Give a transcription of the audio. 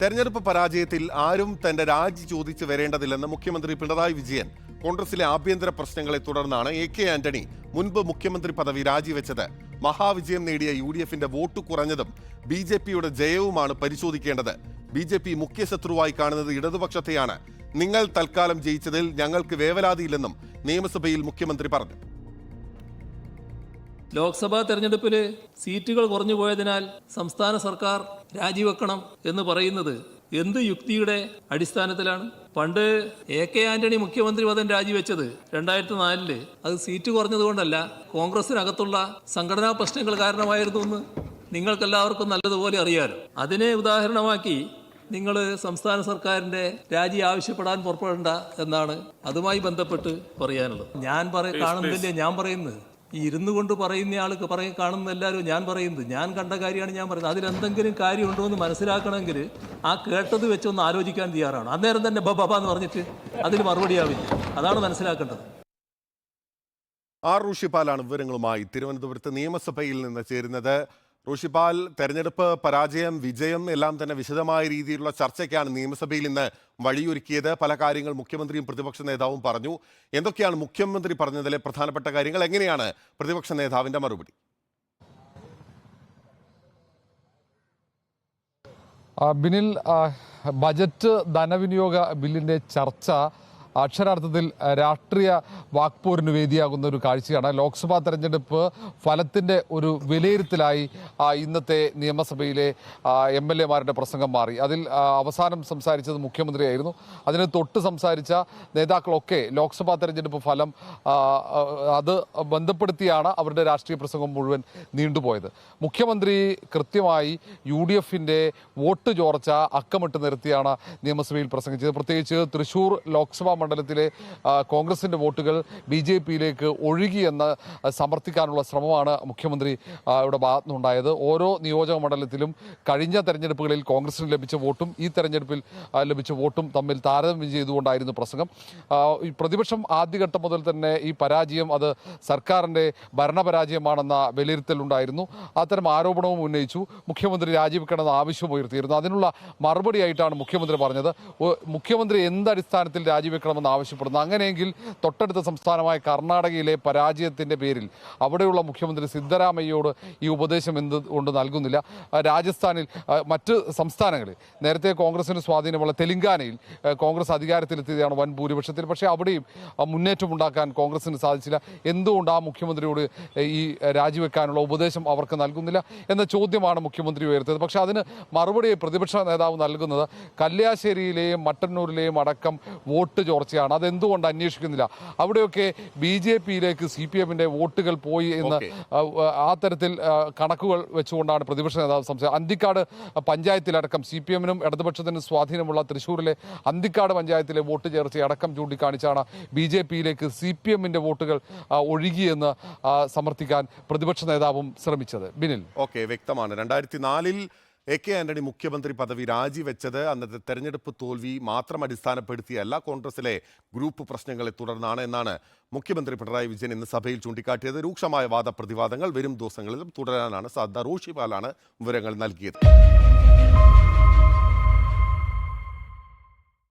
തെരഞ്ഞെടുപ്പ് പരാജയത്തിൽ ആരും തന്റെ രാജി ചോദിച്ചു വരേണ്ടതില്ലെന്ന് മുഖ്യമന്ത്രി പിണറായി വിജയൻ കോൺഗ്രസിലെ ആഭ്യന്തര പ്രശ്നങ്ങളെ തുടർന്നാണ് എ കെ ആന്റണി മുൻപ് മുഖ്യമന്ത്രി പദവി രാജിവെച്ചത്. മഹാവിജയം നേടിയ യു ഡി എഫിന്റെ വോട്ട് കുറഞ്ഞതും ബി ജെ പിയുടെ ജയവുമാണ് പരിശോധിക്കേണ്ടത്. ബി ജെ പി മുഖ്യ ശത്രുവായി കാണുന്നത് ഇടതുപക്ഷത്തെയാണ്. നിങ്ങൾ തൽക്കാലം ജയിച്ചതിൽ ഞങ്ങൾക്ക് വേവലാതിയില്ലെന്നും നിയമസഭയിൽ മുഖ്യമന്ത്രി പറഞ്ഞു. ലോക്സഭാ തെരഞ്ഞെടുപ്പിൽ സീറ്റുകൾ കുറഞ്ഞു പോയതിനാൽ സംസ്ഥാന സർക്കാർ രാജിവെക്കണം എന്ന് പറയുന്നത് എന്ത് യുക്തിയുടെ അടിസ്ഥാനത്തിലാണ്? പണ്ട് എ കെ ആന്റണി മുഖ്യമന്ത്രി പദം രാജിവെച്ചത് രണ്ടായിരത്തി നാലിൽ അത് സീറ്റ് കുറഞ്ഞതുകൊണ്ടല്ല കോൺഗ്രസിനകത്തുള്ള സംഘടനാ പ്രശ്നങ്ങൾ കാരണമായിരുന്നു എന്ന് നിങ്ങൾക്കെല്ലാവർക്കും നല്ലതുപോലെ അറിയാലോ. അതിനെ ഉദാഹരണമാക്കി നിങ്ങൾ സംസ്ഥാന സർക്കാരിന്റെ രാജി ആവശ്യപ്പെടാൻ പുറപ്പെടേണ്ട എന്നാണ് അതുമായി ബന്ധപ്പെട്ട് പറയാനുള്ളത്. ഞാൻ പറയ കാണുന്നില്ലേ? ഞാൻ പറയുന്നത്. ഈ ഇരുന്നു കൊണ്ട് പറയുന്ന ആൾക്ക് പറയും കാണുന്ന എല്ലാവരും ഞാൻ പറയുന്നത് ഞാൻ കണ്ട കാര്യമാണ് ഞാൻ പറയുന്നത്. അതിലെന്തെങ്കിലും കാര്യമുണ്ടോ എന്ന് മനസ്സിലാക്കണമെങ്കിൽ ആ കേട്ടത് വെച്ചൊന്ന് ആലോചിക്കാൻ തയ്യാറാണ്. അന്നേരം തന്നെ ബബ എന്ന് പറഞ്ഞിട്ട് അതിന് മറുപടിയാവില്ല അതാണ് മനസ്സിലാക്കേണ്ടത്. ആർ ഋഷിപാലാണ് വിവരങ്ങളുമായി തിരുവനന്തപുരത്ത് നിയമസഭയിൽ നിന്ന് ചേരുന്നത്. ഋഷിപാൽ തെരഞ്ഞെടുപ്പ് പരാജയം വിജയം എല്ലാം തന്നെ വിശദമായ രീതിയിലുള്ള ചർച്ചയ്ക്കാണ് നിയമസഭയിൽ ഇന്ന് വഴിയൊരുക്കിയത്. പല കാര്യങ്ങൾ മുഖ്യമന്ത്രിയും പ്രതിപക്ഷ നേതാവും പറഞ്ഞു. എന്തൊക്കെയാണ് മുഖ്യമന്ത്രി പറഞ്ഞതിലെ പ്രധാനപ്പെട്ട കാര്യങ്ങൾ? എങ്ങനെയാണ് പ്രതിപക്ഷ നേതാവിന്റെ മറുപടി? ബിനിൽ ബജറ്റ് ധനവിനിയോഗ ബില്ലിന്റെ ചർച്ച അക്ഷരാർത്ഥത്തിൽ രാഷ്ട്രീയ വാക്പോരിന് വേദിയാകുന്ന ഒരു കാഴ്ചയാണ്. ലോക്സഭാ തെരഞ്ഞെടുപ്പ് ഫലത്തിന്റെ ഒരു വിലയിരുത്തലായി ഇന്നത്തെ നിയമസഭയിലെ എം എൽ എമാരുടെ പ്രസംഗം മാറി. അതിൽ അവസാനം സംസാരിച്ചത് മുഖ്യമന്ത്രിയായിരുന്നു. അതിന് തൊട്ട് സംസാരിച്ച നേതാക്കളൊക്കെ ലോക്സഭാ തെരഞ്ഞെടുപ്പ് ഫലം അത് ബന്ധപ്പെടുത്തിയാണ് അവരുടെ രാഷ്ട്രീയ പ്രസംഗം മുഴുവൻ നീണ്ടുപോയത്. മുഖ്യമന്ത്രി കൃത്യമായി യു ഡി എഫിന്റെ വോട്ട് ചോർച്ച അക്കമിട്ട് നിർത്തിയാണ് നിയമസഭയിൽ പ്രസംഗിച്ചത്. പ്രത്യേകിച്ച് തൃശൂർ ലോക്സഭാ മണ്ഡലത്തിലെ കോൺഗ്രസിന്റെ വോട്ടുകൾ ബി ജെ പിയിലേക്ക് ഒഴുകിയെന്ന് സമർത്ഥിക്കാനുള്ള ശ്രമമാണ് മുഖ്യമന്ത്രി ഇവിടെ ഭാഗത്തുനിന്നുണ്ടായത്. ഓരോ നിയോജക മണ്ഡലത്തിലും കഴിഞ്ഞ തെരഞ്ഞെടുപ്പുകളിൽ കോൺഗ്രസിന് ലഭിച്ച വോട്ടും ഈ തെരഞ്ഞെടുപ്പിൽ ലഭിച്ച വോട്ടും തമ്മിൽ താരതമ്യം ചെയ്തുകൊണ്ടായിരുന്നു പ്രസംഗം. പ്രതിപക്ഷം ആദ്യഘട്ടം മുതൽ തന്നെ ഈ പരാജയം അത് സർക്കാരിന്റെ ഭരണപരാജയമാണെന്ന വിലയിരുത്തലുണ്ടായിരുന്നു. അത്തരം ആരോപണവും ഉന്നയിച്ചു. മുഖ്യമന്ത്രി രാജിവെക്കണമെന്ന ആവശ്യം ഉയർത്തിയിരുന്നു. അതിനുള്ള മറുപടിയായിട്ടാണ് മുഖ്യമന്ത്രി പറഞ്ഞത്. മുഖ്യമന്ത്രി എന്തടിസ്ഥാനത്തിൽ രാജിവെക്കണമെന്ന് ആവശ്യപ്പെടുന്നു. അങ്ങനെയെങ്കിൽ തൊട്ടടുത്ത സംസ്ഥാനമായ കർണാടകയിലെ പരാജയത്തിന്റെ പേരിൽ അവിടെയുള്ള മുഖ്യമന്ത്രി സിദ്ധരാമയ്യോട് ഈ ഉപദേശം എന്തുകൊണ്ട് നൽകുന്നില്ല? രാജസ്ഥാനിൽ മറ്റ് സംസ്ഥാനങ്ങളിൽ നേരത്തെ കോൺഗ്രസിന് സ്വാധീനമുള്ള തെലങ്കാനയിൽ കോൺഗ്രസ് അധികാരത്തിലെത്തിയതാണ് വൻ ഭൂരിപക്ഷത്തിൽ. പക്ഷേ അവിടെയും മുന്നേറ്റമുണ്ടാക്കാൻ കോൺഗ്രസിന് സാധിച്ചില്ല. എന്തുകൊണ്ട് ആ മുഖ്യമന്ത്രിയോട് ഈ രാജിവെക്കാനുള്ള ഉപദേശം അവർക്ക് നൽകുന്നില്ല എന്ന ചോദ്യമാണ് മുഖ്യമന്ത്രി ഉയർത്തിയത്. പക്ഷേ അതിന് മറുപടി പ്രതിപക്ഷ നേതാവ് നൽകുന്നത് കല്യാശ്ശേരിയിലെയും മട്ടന്നൂരിലെയും അടക്കം വോട്ട് ചോർച്ചയാണ്. അതെന്തുകൊണ്ട് അന്വേഷിക്കുന്നില്ല? അവിടെയൊക്കെ ബി ജെ പിയിലേക്ക് സി പി എമ്മിന്റെ വോട്ടുകൾ പോയി എന്ന് ആ, തരത്തിൽ കണക്കുകൾ വെച്ചുകൊണ്ടാണ് പ്രതിപക്ഷ നേതാവ് സംശയം അന്തിക്കാട് പഞ്ചായത്തിലടക്കം സി പി എമ്മിനും ഇടതുപക്ഷത്തിനും സ്വാധീനമുള്ള തൃശ്ശൂരിലെ അന്തിക്കാട് പഞ്ചായത്തിലെ വോട്ട് ചേർച്ച അടക്കം ചൂണ്ടിക്കാണിച്ചാണ് ബി ജെ പിയിലേക്ക് സി പി എമ്മിന്റെ വോട്ടുകൾ ഒഴുകിയെന്ന് സമർത്ഥിക്കാൻ പ്രതിപക്ഷ നേതാവും ശ്രമിച്ചത്. ബിനിൽ. ഓക്കെ വ്യക്തമാണ്. രണ്ടായിരത്തി നാലിൽ എ കെ ആന്റണി മുഖ്യമന്ത്രി പദവി രാജിവെച്ചത് അന്നത്തെ തെരഞ്ഞെടുപ്പ് തോൽവി മാത്രം അടിസ്ഥാനപ്പെടുത്തിയല്ല കോൺഗ്രസിലെ ഗ്രൂപ്പ് പ്രശ്നങ്ങളെ തുടർന്നാണ് എന്നാണ് മുഖ്യമന്ത്രി പിണറായി വിജയൻ ഇന്ന് സഭയിൽ ചൂണ്ടിക്കാട്ടിയത്. രൂക്ഷമായ വാദപ്രതിവാദങ്ങൾ വരും ദിവസങ്ങളിലും തുടരാനാണ് സാധ്യത. റോഷിപാലാണ് വിവരങ്ങൾ നൽകിയത്.